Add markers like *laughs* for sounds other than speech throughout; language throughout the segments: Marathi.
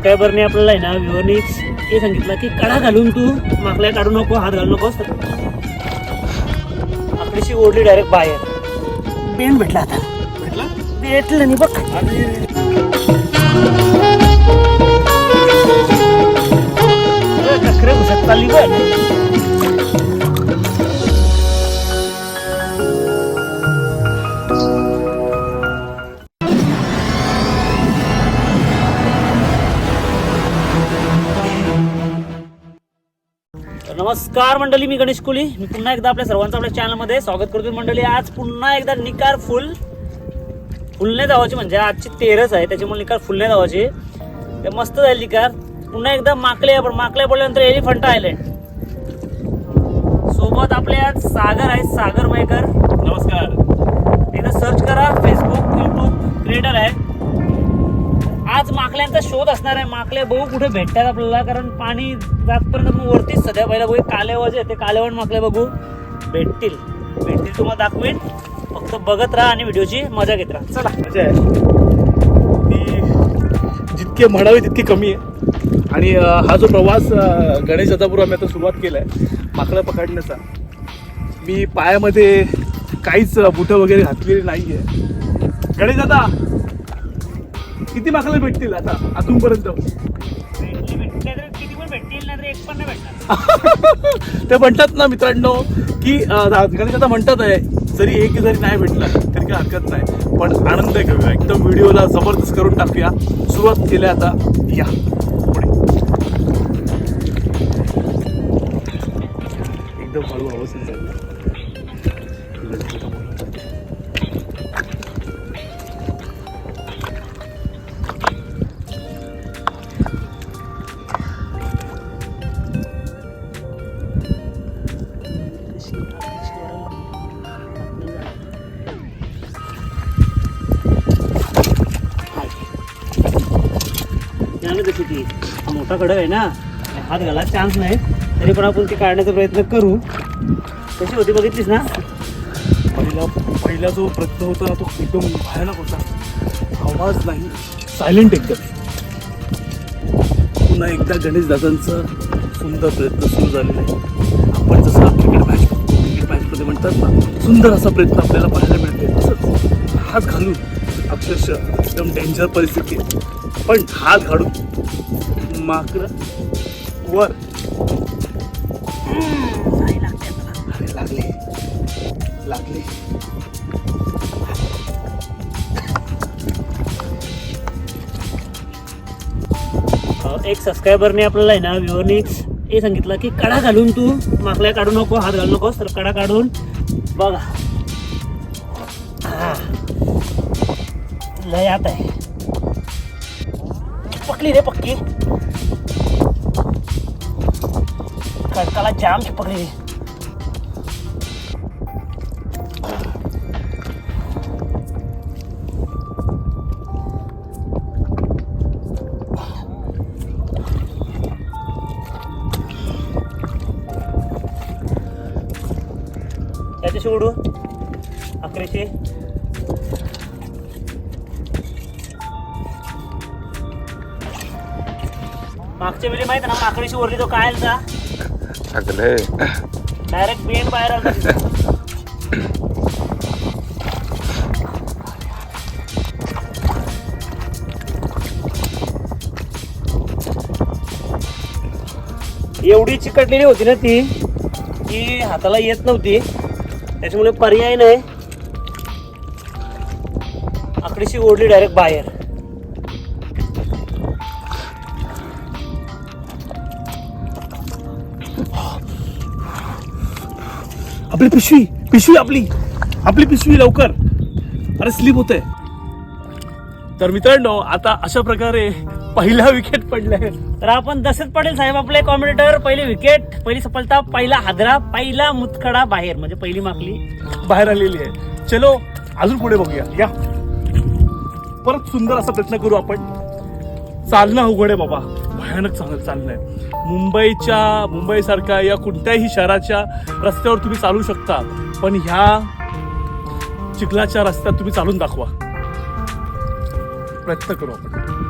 सबस्क्रायबरने आपल्याला आहे ना व्ह्युअरनी हे सांगितलं की कडा घालून तू माकल्या काढू नको हात घालू नकोस. तर आपलीशी ओढली डायरेक्ट बाहेर. पेन भेटला आता. भेटला? भेटलं नाही बघ. घुसत चालली बघ. नमस्कार मंडळी मी गणेश कोली. मी पुन्हा एकदा आपल्या सर्वांचं आपल्या चॅनलमध्ये स्वागत करतो मंडळी. आज पुन्हा एकदा निकार फुल. फुलणे धावाची म्हणजे आजची तेरच आहे त्याच्यामुळे निकार फुलणे धावाची ते मस्त जाईल निकार. पुन्हा एकदा माकले आपण माकले बोलल्यानंतर एलिफंटा आयलंड सोबत आपले आज सागर आहेत सागर मयकर नमस्कार. एकदा सर्च करा फेसबुक युट्यूब क्रिएटर आहे. आज माकल्यांचा शोध असणार आहे. माकले बघू कुठे भेटतात आपल्याला कारण पाणी जातपर्यंत मग वरतीच सध्या पहिला बघू कालेवज आहे ते कालेवण माकले बघू. भेटतील. भेटतील तुम्हाला दाखवेन. फक्त बघत राहा आणि व्हिडिओची मजा घेत राहा. चला. मजा आहे. ती जितके म्हणावे तितकी कमी आहे. आणि हा जो प्रवास गणेश दादापूर आम्ही आता सुरुवात केला आहे माकडं पकडण्याचा. मी पायामध्ये काहीच बुटं वगैरे घातलेली नाही आहे गणेश दादा! किती माकडं भेटतील आता? अजूनपर्यंत तर *laughs* किती पण भेटतील नाही एक पण नाही ते म्हणतात ना मित्रांनो की अं, आता म्हणतात आहे जरी एक जरी नाही भेटला तरी काही हरकत नाही. पण आनंद घेऊया. एकदम व्हिडिओला जबरदस्त करून टाकूया. सुरुवात केल्या आता. या. त्याने तशी ती मोठा खडक आहे ना. हात घाला चान्स नाही. तरी पण आपण ते काढण्याचा प्रयत्न करू. कशी होती बघितलीस ना? पहिला पहिला जो प्रयत्न होता ना तो एकदम भयानक होता. आवाज नाही. सायलेंट एकदम. पुन्हा एकदा गणेश दादांचा सुंदर प्रयत्न सुरू झालेला आहे. आपण जसं क्रिकेट मॅच क्रिकेट मॅचमध्ये म्हणतात ना सुंदर असा प्रयत्न आपल्याला पाहायला मिळते तसंच हात घालून अक्षरशः एकदम डेंजर परिस्थिती पण हात घालून माकड वर. अरे लागले. लागले. एक सबस्क्रायबरने आपल्याला आहे ना व्ह्युअरनी हे सांगितलं की कडा घालून तू माकल्या काढू नको हात घालू नकोस तर कडा काढून बघा. आ. लय आत आहे. ਪਕਲੀ ਰੇ ਪੱਕੀ। ਖੜਕਾਲਾ ਜਾਮ ਚ ਪਕੜੀ। ਰੇ माकडेशी वरली तो काय आलता? डायरेक्ट बेंड बाहेर आलता तिथं. एवढी चिकटलेली होती ना ती की हाताला येत नव्हती. त्याच्यामुळे पर्याय नाही. आकडीशी ओढली डायरेक्ट बाहेर. आपली पिशवी पिशवी आपली. आपली पिशवी लवकर. अरे स्लिप होते तर मित्रांनो आता अशा प्रकारे पहिला विकेट पडलाय. तर आपण तसेच पडेल साहेब आपले कॉम्बिनेटर पहिली विकेट पहिली सफलता पहिला हादरा पहिला मुतखडा बाहेर म्हणजे पहिली माकली बाहेर आलेली आहे. चलो अजून पुढे बघूया. या. परत सुंदर असा प्रयत्न करू आपण. चालणं अवघड आहे बाबा. भयानक चांगलं चाललं आहे मुंबईच्या मुंबईसारख्या या कोणत्याही शहराच्या रस्त्यावर तुम्ही चालू शकता पण ह्या चिखलाच्या रस्त्यात तुम्ही चालून दाखवा. प्रयत्न करू आपण.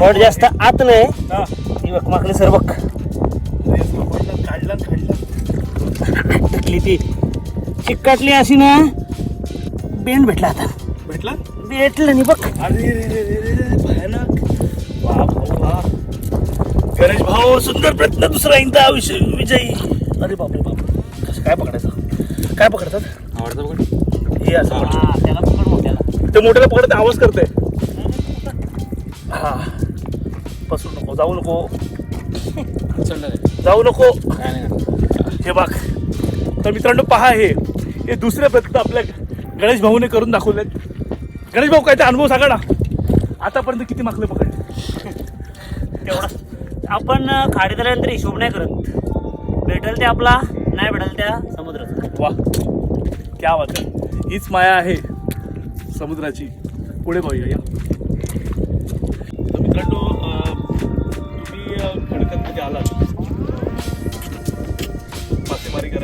फट जास्त आहे. आत नाही. हा. ती बघ मागले सर बघ. काढलं काढलं टिकली ती. चिकटली अशी ना. बेंड भेटला आता. भेटला? भेटलं नाही बघ. अरे रे रे रे रे रे, भयानक. गणेश भाऊ सुंदर प्रयत्न दुसरा एकदा विषय विजयी. अरे बापरे बाप कसं काय पकडायचं? काय पकडतात? आवडतं बघ हे असं. हा, त्याला पकड मोठ्याला. ते मोठ्याला पकडते आवाज करते हा. जाऊ नको. जाऊ नको. हे बघ. तर मित्रांनो पहा हे. हे दुसरे प्रयत्न आपल्या गणेश भाऊने करून दाखवलेत गणेश भाऊ काय ते अनुभव सांगा ना. आतापर्यंत किती मागले पकडले तेवढा. आपण अं, खाडीत आल्यानंतर हिशोब नाही करत. भेटेल ते आपला नाही भेटेल त्या समुद्राचा. वा क्या आहे. हीच माया आहे समुद्राची. पुढे पाहूया या. तर मित्रांनो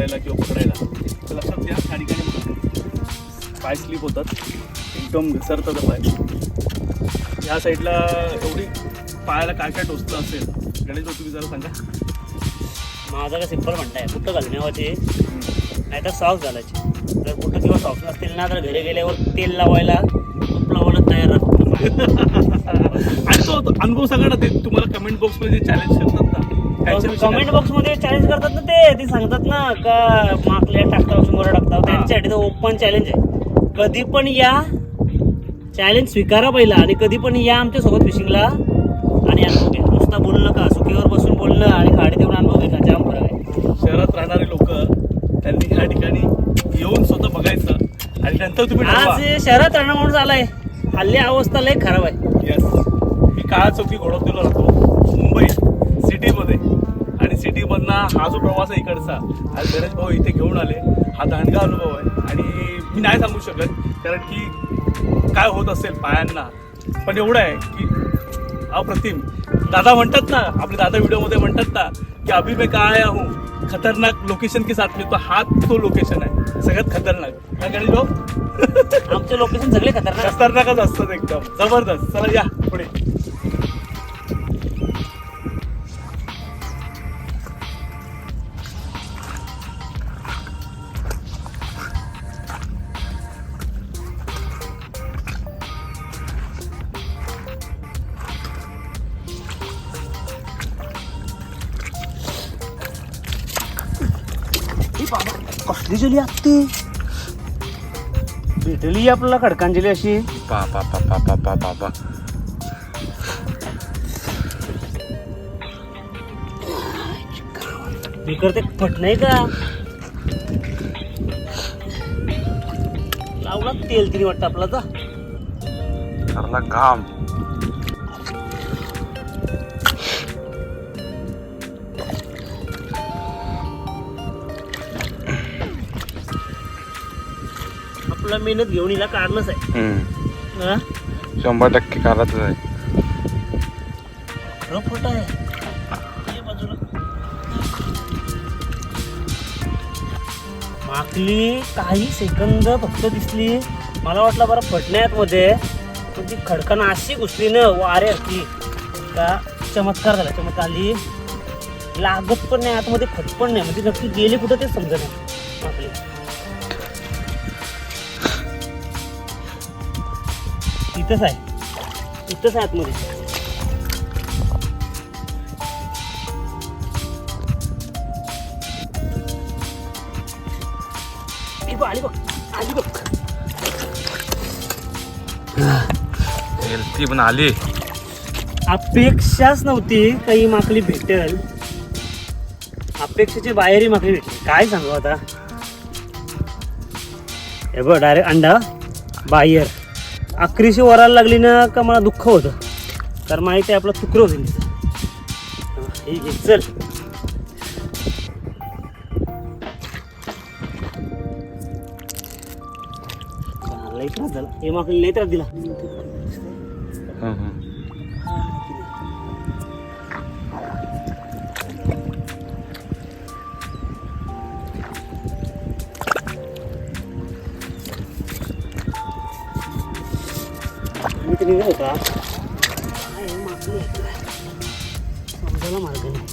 करायला किंवा पकडायला तर लक्षात घ्या त्या ठिकाणी पाय स्लिप होतात. एकदम घसरतात पाय. ह्या साईडला एवढी पायाला काय काय टोचलं असेल? गणेश भाऊ तुम्ही जरा सांगा. माझा का सिंपल म्हणताय कुठं घालण्यावाचे नाहीतर सॉक्स घालायचे. जर कुठं किंवा सॉक्स नसतील ना तर घरी गेल्यावर तेल लावायला तूप लावायला तयार राहतो *laughs* आणि तो अनुभव सांगा ना ते तुम्हाला कमेंट बॉक्समध्ये चॅलेंज करतात ना कमेंट बॉक्समध्ये चॅलेंज करतात ना ते. ते सांगतात ना का माकल्या टाकता शंभर टाकता त्यांच्यासाठी तर ओपन चॅलेंज आहे. कधी पण या चॅलेंज स्वीकारा पहिला आणि कधी पण या आमच्यासोबत फिशिंगला आणि अनुभव घ्या. नुसता बोलू नका. सुखीवर बसून बोलणं आणि खाडी देऊन अनुभव घ्या. जाम फरक आहे. शहरात राहणारे लोक त्यांनी ह्या ठिकाणी येऊन स्वतः बघायचं आणि नंतर तुम्ही आज शहरात राहणं माणूस आलाय हल्ली अवस्था लय खराब आहे. येस मी काळा चौकी घोडवलेला राहतो. मुंबई सिटीमध्ये. सिटीमधनं हा जो प्रवास आहे इकडचा आज गणेश भाऊ इथे घेऊन आले. हा दांडगा अनुभव आहे. आणि मी नाही सांगू शकत कारण की काय होत असेल पायांना पण एवढं आहे की अप्रतिम. दादा म्हणतात ना आपले दादा व्हिडिओमध्ये म्हणतात ना की अभि मैं काय आहो खतरनाक लोकेशन के साथ में तो हा तो लोकेशन आहे. सगळ्यात खतरनाक. हा गणेश भाऊ आमचे लोकेशन सगळे खतरनाक. खतरनाकच असतात एकदम. जबरदस्त. चला या पुढे. जली असते भेटली आपल्याला खडकांजली अशी. पा पा पा पा पा पा पा पा. मी करते फट नाही का? लावला तेल तिने वाटतं आपला तर घाम. आपला मेहनत घेऊन हिला काढलंच आहे. हम्म. हा? शंभर टक्के काढतच आहे. खरं फट आहे. ये बाजूला. माकली काही सेकंद फक्त दिसली. मला वाटलं बरं फटण्यात मध्ये पण ती खडकानं अशी घुसली ना वारे की का चमत्कार झाला चमत्कार. आली. लागत पण नाही आतमध्ये फट पण नाही. म्हणजे नक्की गेली कुठं ते समजत नाही. इथंच आहे. इथंच आहे आतमध्ये. बघ, आली बघ आली बघ. ती पण आली. अपेक्षाच नव्हती काही माकली भेटेल. अपेक्षेच्या बाहेरही माकली भेटली. काय सांगू आता? हे बघ डायरेक्ट अंडा बाहेर अकरीशी वरायला लागली ना का मला दुःख होतं. कारण माहिती आहे आपलं तुकडं होतं. चल. लई त्रास झाला. हे माकली लई त्रास दिला. मी तर निघत होता हे? समजायला मार्ग नाही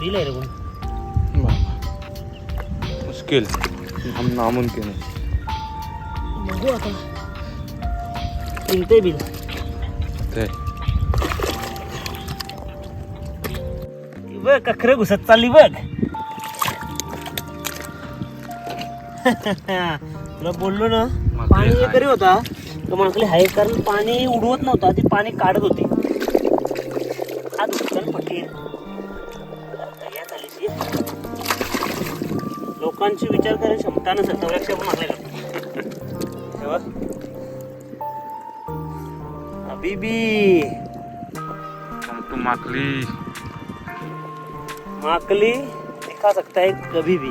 दिलंय रे कोण. बाबा मुश्किल. हम नामुमकिन है. बघू आता. निघतंय बिल. ते. बघ कखरं घुसत चालली बघ. तुला बोललो ना पाणी. एकरी होता तर माकली हाय कारण पाणी उडवत नव्हता ती पाणी काढत होती. आज ती. लोकांची विचार करायची क्षमता नसेल तेवढ्या पण मागल्या हम तो माकली. माकली. दिखा सकता है कभी भी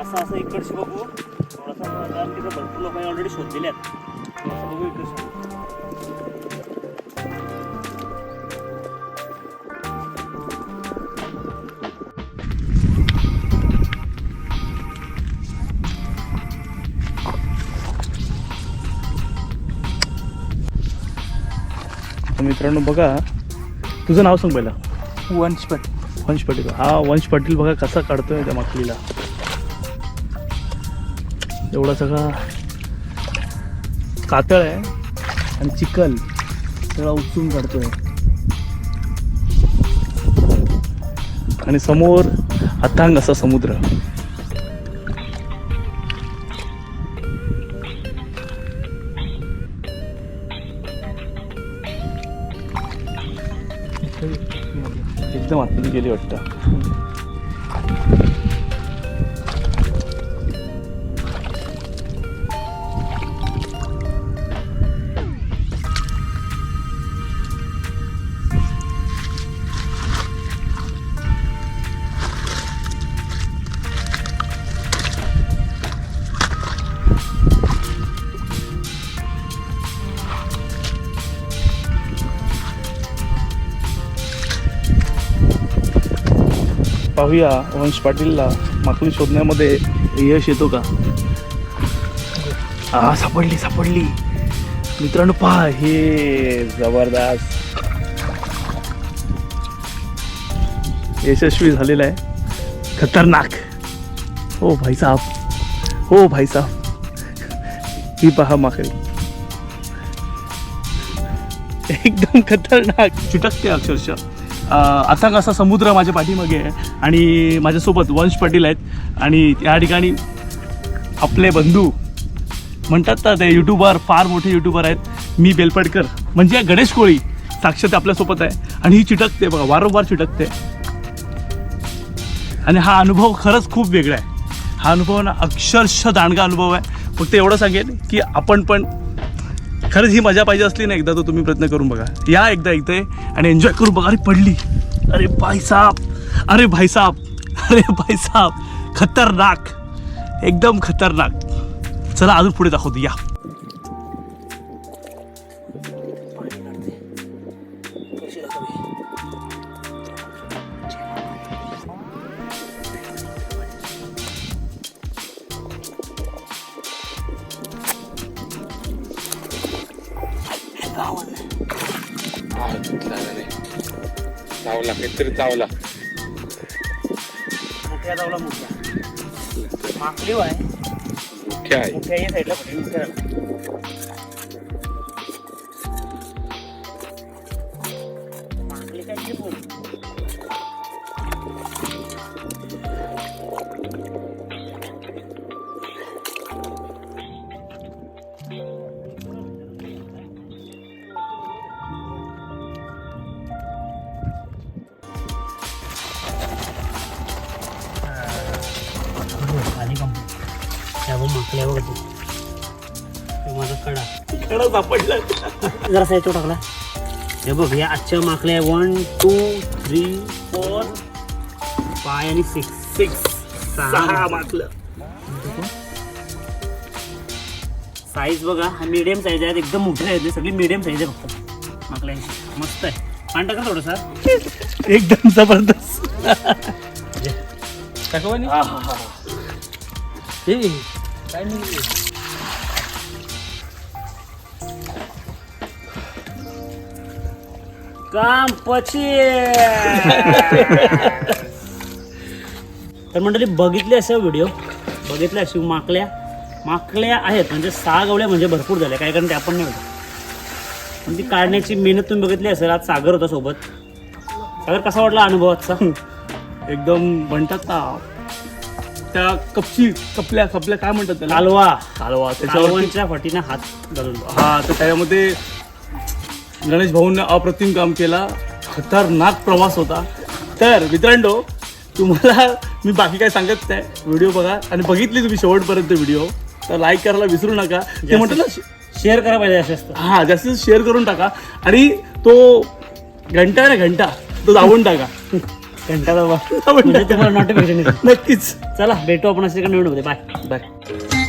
असं असं इकडचे बघू. थोडासा मैदान तिथं भरपूर लोकांनी ऑलरेडी शोधलेले आहेत. असं बघू इकडचे. मित्रांनो बघा तुझं नाव सांग पहिला. वंश पण वंश पाटील. हा वंश पाटील बघा कसा काढतोय त्या माकलीला एवढा सगळा कातळ आहे आणि चिखल सगळा उपसून काढतोय. आणि समोर अथांग असा समुद्र. एकदम आतमध्ये गेली पाहूया वंश पाटीलला माकडी शोधण्यामध्ये यश येतो का? हा सापडली सापडली. मित्रांनो पहा हे जबरदस्त. यशस्वी झालेला आहे. खतरनाक. हो भाईसाहब हो भाईसाहब ही पहा माकडी एकदम खतरनाक. चुटकते अक्षरशः. आता कसा समुद्र माझ्या पाठीमागे आहे आणि माझ्यासोबत वंश पाटील आहेत आणि त्या ठिकाणी आपले बंधू म्हणतात ना ते युट्यूबर फार मोठे युट्यूबर आहेत. मी बेलपडकर म्हणजे गणेश कोळी साक्षात आपल्यासोबत आहे. आणि ही चिटकते बघा वारंवार चिटकते. आणि हा अनुभव खरंच खूप वेगळा आहे. हा अनुभव ना अक्षरशः दांडगा अनुभव आहे. फक्त एवढं सांगेन की आपण पण खरंच ही मजा पाहिजे असली ना एकदा तर तुम्ही प्रयत्न करून बघा. या एकदा इथे आणि एन्जॉय करून बघा. अरे पडली. अरे भाईसाब अरे भाईसाब अरे भाईसाब खतरनाक. एकदम खतरनाक. चला अजून पुढे दाखवतो. या. चावला काहीतरी चावला. मोठ्या जावला मोठ्या. माकली आहे मुख्य आहे. मोठ्या या साईडला मोठ्या. खाली कंप्लीट त्या बघ माकल्या बघ तू. माझा कडा. कडा सापडला. जरा साईड टाकला. हे बघ या आजच्या माकल्या one two three four five आणि सिक्स सिक्स सहा. माकलं. साईज बघा हा मीडियम साईज आहे. एकदम मोठे आहेत. सगळी मीडियम साईज आहे फक्त. माकल्यांची. मस्त आहे. पाणी टाका थोडंसं एकदम जबरदस्त. काय नाही. काम तर मंडळी बघितले असं व्हिडिओ. बघितले अशी माकल्या. माकल्या आहेत म्हणजे सहा गवळ्या म्हणजे भरपूर झाल्या. काय कारण ते आपण नाही होतं पण ती काढण्याची मेहनत तुम्ही बघितली असेल आज सागर होता सोबत. सागर कसा वाटला अनुभव आजचा? *laughs* एकदम म्हणतात त्या कपची कपल्या कपल्या काय म्हणतात त्याला? कालवा. कालवा. त्याच्यावरती कालवांच्या फटीनं हात घालून हा तर त्यामध्ये गणेश भाऊंनी अप्रतिम काम केला. खतरनाक प्रवास होता. तर मित्रांनो तुम्हाला मी बाकी काय सांगत नाही. व्हिडिओ बघा. आणि बघितली तुम्ही शेवटपर्यंत व्हिडिओ. तर लाईक करायला विसरू नका. ते म्हणतात ना शेअर करा पाहिजे असं असतं हा जास्तीत जास्त शेअर करून टाका. आणि तो घंटा आहे ना घंटा तो दाबून टाका. घंटा *laughs* म्हणजे. तुम्हाला नोटिफिकेशन नक्कीच. चला भेटू आपण असे मध्ये. Bye bye